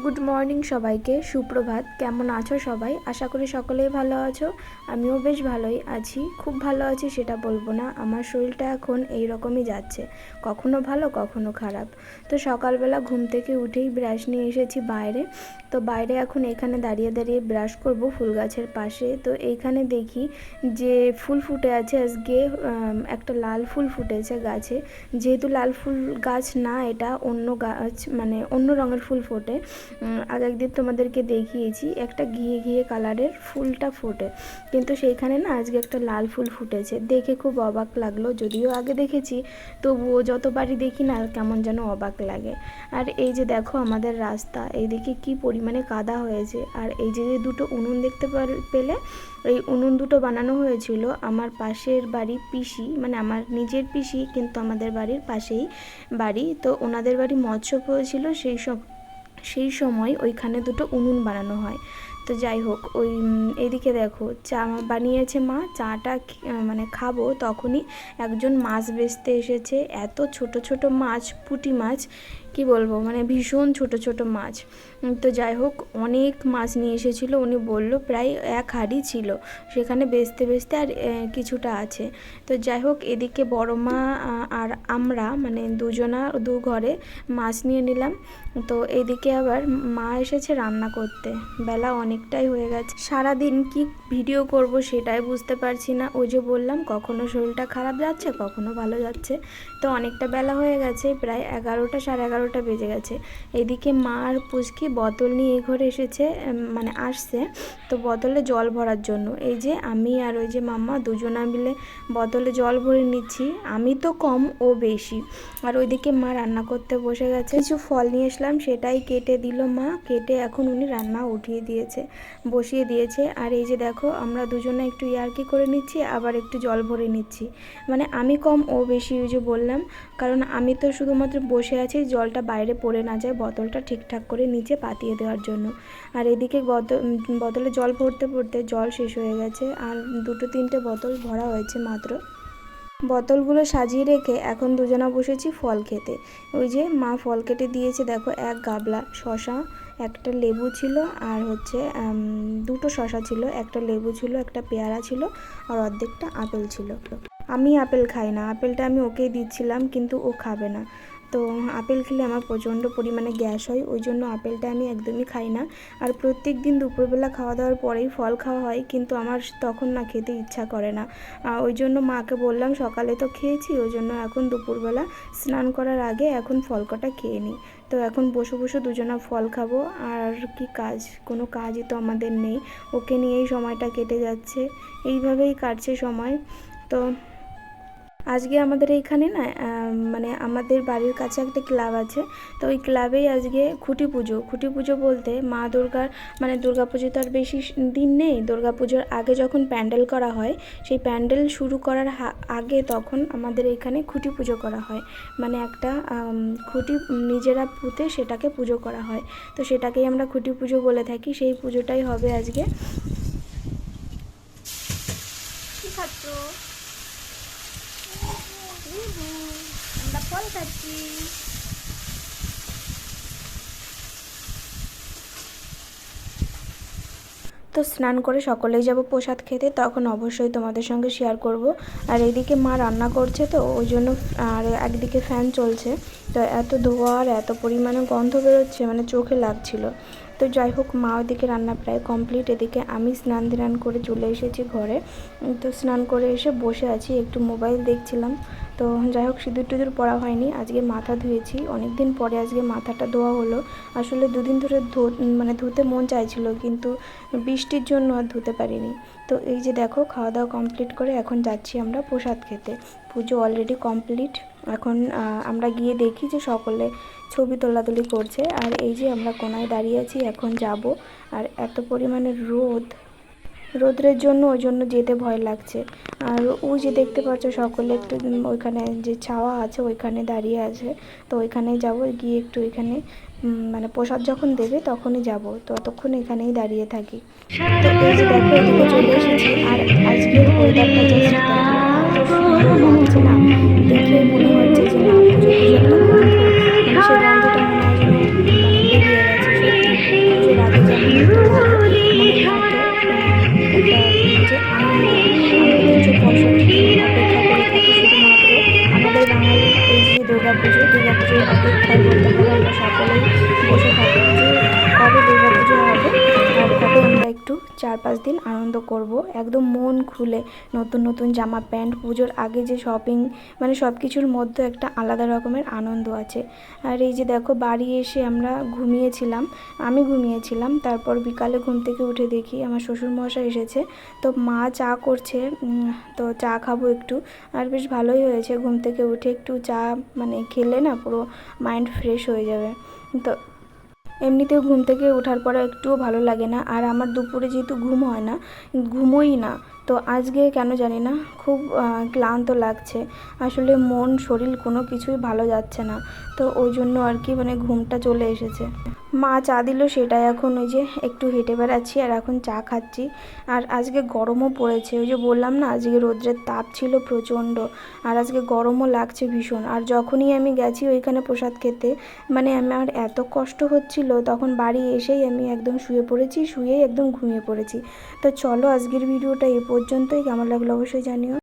Good morning সবাইকে, সুপ্রভাত। কেমন আছো সবাই? আশা করি সকলেই ভালো আছো। আমিও বেশ ভালোই আছি। খুব ভালো আছি সেটা বলব না। আমার শরীরটা এখন এই রকমই যাচ্ছে। কখনো ভালো, কখনো খারাপ। তো সকালবেলা ঘুম থেকে উঠেই ব্রাশ নিয়ে এসেছি বাইরে। তো বাইরে এখন এখানে দাঁড়িয়ে দাঁড়িয়ে ব্রাশ করব ফুল গাছের পাশে। তো এইখানে দেখি যে ফুল ফুটে আছে। আজকে একটা লাল ফুল ফুটেছে গাছে। যেহেতু লাল ফুল গাছ না, এটা অন্য গাছ মানে অন্য রঙের ফুল ফোটে। আর একদিন তোমাদেরকে দেখিয়েছি, একটা ঘিয়ে ঘিয়ে কালারের ফুলটা ফোটে। কিন্তু সেইখানে না আজকে একটা লাল ফুল ফুটেছে। দেখে খুব অবাক লাগল, যদিও আগে দেখেছি, তবুও যতবারই দেখি না কেমন যেন অবাক লাগে। আর এই যে দেখো আমাদের রাস্তা, এইদিকে কি পরিমাণে কাদা হয়েছে। আর এই যে দুটো উনুন দেখতে পেলে, এই উনুন দুটো বানানো হয়েছিল আমার পাশের বাড়ি পিসি মানে আমার নিজের পিসি, কিন্তু আমাদের বাড়ির পাশেই বাড়ি। তো ওনাদের বাড়ি মৎস্য ছিল সেই সব সেই সময় ওইখানে দুটো উনুন বানানো হয়। তো যাই হোক, ওই এদিকে দেখো, চা বানিয়েছে মা, চাটা মানে খাব তখনই একজন মাছ বেচতে এসেছে। এত ছোট ছোট মাছ, পুঁটি মাছ, কি বলব মানে ভীষণ ছোট ছোট মাছ। তো যাই হোক, অনেক মাছ নিয়ে এসেছিল, উনি বলল প্রায় এক হাঁড়ি ছিল। সেখানে বেচতে বেচতে আর কিছুটা আছে। তো যাই হোক, এদিকে বড় মা আর আমরা মানে দুজনা, দু ঘরে মাছ নিয়ে নিলাম। তো এদিকে আবার মা এসেছে রান্না করতে। বেলা অনেকটাই হয়ে গেছে। সারাদিন কি ভিডিও করব সেটাই বুঝতে পারছি না। ওই যে বললাম, কখনো শরীরটা খারাপ যাচ্ছে, কখনো ভালো যাচ্ছে। তো অনেকটা বেলা হয়ে গেছে, প্রায় এগারোটা সাড়ে এগারোটা বেজে গেছে। এদিকে মা আর পুচকি বোতল নিয়ে ঘরে এসেছে মানে আসছে তো বোতলে জল ভরার জন্য। এই যে আমি আর ওই যে মাম্মা দুজনা মিলে বোতলে জল ভরে নিচ্ছি। আমি তো কম, ও বেশি। আর ওইদিকে মা রান্না করতে বসে গেছে। কিছু ফল নিয়ে আসলাম, সেটাই কেটে দিল মা। কেটে এখন উনি রান্না উঠিয়ে দিয়েছে। বসিয়ে দিয়েছে। আর এই যে দেখো, আমরা দুজনে একটু ইয়ার্কি করে নিচ্ছি, আবার একটু জল ভরে নিচ্ছি। মানে আমি কম, ও বেশি যে বললাম। কারণ আমি তো শুধুমাত্র বসে আছি, জলটা বাইরে পড়ে না যায় বোতলটা ঠিকঠাক করে নিচে পাতিয়ে দেওয়ার জন্য। আর এদিকে বোতলে জল ভরতে ভরতে জল শেষ হয়ে গেছে। আর দুটো তিনটে বোতল ভরা হয়েছে মাত্র। বোতলগুলো সাজিয়ে রেখে এখন দুজনা বসেছি ফল খেতে। ওই যে মা ফল কেটে দিয়েছে, দেখো এক গাবলা শশা একটা লেবু ছিল আর হচ্ছে দুটো শশা ছিল, একটা লেবু ছিল, একটা পেয়ারা ছিল আর অর্ধেকটা আপেল ছিল। আমি আপেল খাই না, আপেলটা আমি ওকেই দিচ্ছিলাম কিন্তু ও খাবে না। তো আপেল খেলে আমার প্রচণ্ড পরিমাণে গ্যাস হয়, ওই জন্য আপেলটা আমি একদমই খাই না। আর প্রত্যেক দিন দুপুরবেলা খাওয়া দাওয়ার পরেই ফল খাওয়া হয়, কিন্তু আমার তখন না খেতে ইচ্ছা করে না। ওই জন্য মাকে বললাম, সকালে তো খেয়েছি, ওই জন্য এখন দুপুরবেলা স্নান করার আগে এখন ফল কটা খেয়ে নিই। তো এখন বসে বসে দুজনা ফল খাব, আর কি কাজ, কোনো কাজই তো আমাদের নেই। ওকে নিয়েই সময়টা কেটে যাচ্ছে, এইভাবেই কাটছে সময়। তো আজকে আমাদের এইখানে না মানে আমাদের বাড়ির কাছে একটা ক্লাব আছে। তো ওই ক্লাবেই আজকে খুঁটি পুজো। খুঁটি পুজো বলতে মা দুর্গার মানে দুর্গা পুজো তো আর বেশি দিন নেই। দুর্গা পুজোর আগে যখন প্যান্ডেল করা হয়, সেই প্যান্ডেল শুরু করার আগে তখন আমাদের এখানে খুঁটি পুজো করা হয়। মানে একটা খুঁটি নিজেরা পুঁতে সেটাকে পুজো করা হয়। তো সেটাকেই আমরা খুঁটি পুজো বলে থাকি। সেই পুজোটাই হবে আজকে। লেবু আমরা ফল খাচ্ছি তো স্নান করে সকলেই যাব প্রসাদ খেতে, তখন অবশ্যই তোমাদের সঙ্গে শেয়ার করব। আর এইদিকে মা রান্না করছে তো, ওই জন্য আর একদিকে ফ্যান চলছে। তো এত ধোয়া আর এত পরিমাণে গন্ধ বেরোচ্ছে মানে চোখে লাগছিল। তো যাই হোক, মা ওদিকে রান্না প্রায় কমপ্লিট এদিকে আমি স্নান ধ্যান করে চলে এসেছি ঘরে। তো স্নান করে এসে বসে আছি, একটু মোবাইল দেখছিলাম। তো যাই হোক, সিঁদুর টিঁদুর পরা হয়নি। আজকে মাথা ধুয়েছি। অনেক দিন পরে আজকে মাথাটা ধোয়া হলো। আসলে দুদিন ধরে ধো মানে ধুতে মন চাইছিল, কিন্তু বৃষ্টির জন্য আর ধুতে পারিনি। তো এই যে দেখো, খাওয়া দাওয়া কমপ্লিট করে এখন যাচ্ছি আমরা প্রসাদ খেতে। পুজো অলরেডি কমপ্লিট এখন আমরা গিয়ে দেখি যে সকলে ছবি তোলাতুলি করছে। আর এই যে আমরা কোনায় দাঁড়িয়ে আছি, এখন যাব। আর এত পরিমাণে রোদ রোদ্রের জন্য, ওই জন্য যেতে ভয় লাগছে। আর ওই যে দেখতে পাচ্ছ সকলে একটু ওইখানে যে ছাওয়া আছে, ওইখানে দাঁড়িয়ে আছে। তো ওইখানে যাব, গিয়ে একটু ওইখানে মানে প্রসাদ যখন দেবে তখনই যাব। ততক্ষণ এখানেই দাঁড়িয়ে থাকি। তো এই যে দেখো, এদিকে চলে এসেছি। আর মনে হচ্ছে যে না, পুজো পুজো মানে মনে মানে সত্যি। পুজো দুর্গা অপেক্ষায় বলতে গেলে আমরা সকলেই বসে থাকি। চার পাঁচ দিন আনন্দ করব। একদম মন খুলে নতুন নতুন জামা, প্যান্ট, পুজোর আগে যে শপিং মানে সব কিছুর মধ্যে একটা আলাদা রকমের আনন্দ আছে। আর এই যে দেখো, বাড়ি এসে আমরা ঘুমিয়েছিলাম, আমি ঘুমিয়েছিলাম, তারপর বিকালে ঘুম থেকে উঠে দেখি আমার শ্বশুর মশাই এসেছে। তো মা চা করছে তো চা খাব একটু। আর বেশ ভালোই হয়েছে, ঘুম থেকে উঠে একটু চা মানে খেলে না পুরো মাইন্ড ফ্রেশ হয়ে যাবে। তো এমনিতেও ঘুম থেকে ওঠার পরে একটুও ভালো লাগে না। আর আমার দুপুরে যেহেতু ঘুম হয় না, ঘুমোই না, তো আজকে কেন জানি না, খুব ক্লান্ত লাগছে। আসলে মন, শরীর কোনো কিছুই ভালো যাচ্ছে না, তো ওই জন্য আর কি মানে ঘুমটা চলে এসেছে। মা চা দিল, সেটাই এখন ওই যে একটু হেঁটে বেড়াচ্ছি আর এখন চা খাচ্ছি। আর আজকে গরমও পড়েছে, ওই যে বললাম না, আজকে রোদ্রের তাপ ছিল প্রচণ্ড আর আজকে গরমও লাগছে ভীষণ। আর যখনই আমি গেছি ওইখানে প্রসাদ খেতে মানে আমার এত কষ্ট হচ্ছিল, তখন বাড়ি এসেই আমি একদম শুয়ে পড়েছি, শুয়েই একদম ঘুমিয়ে পড়েছি। তো চলো আজকের ভিডিওটা এ পর্যন্তই, কেমন লাগল অবশ্যই জানিও।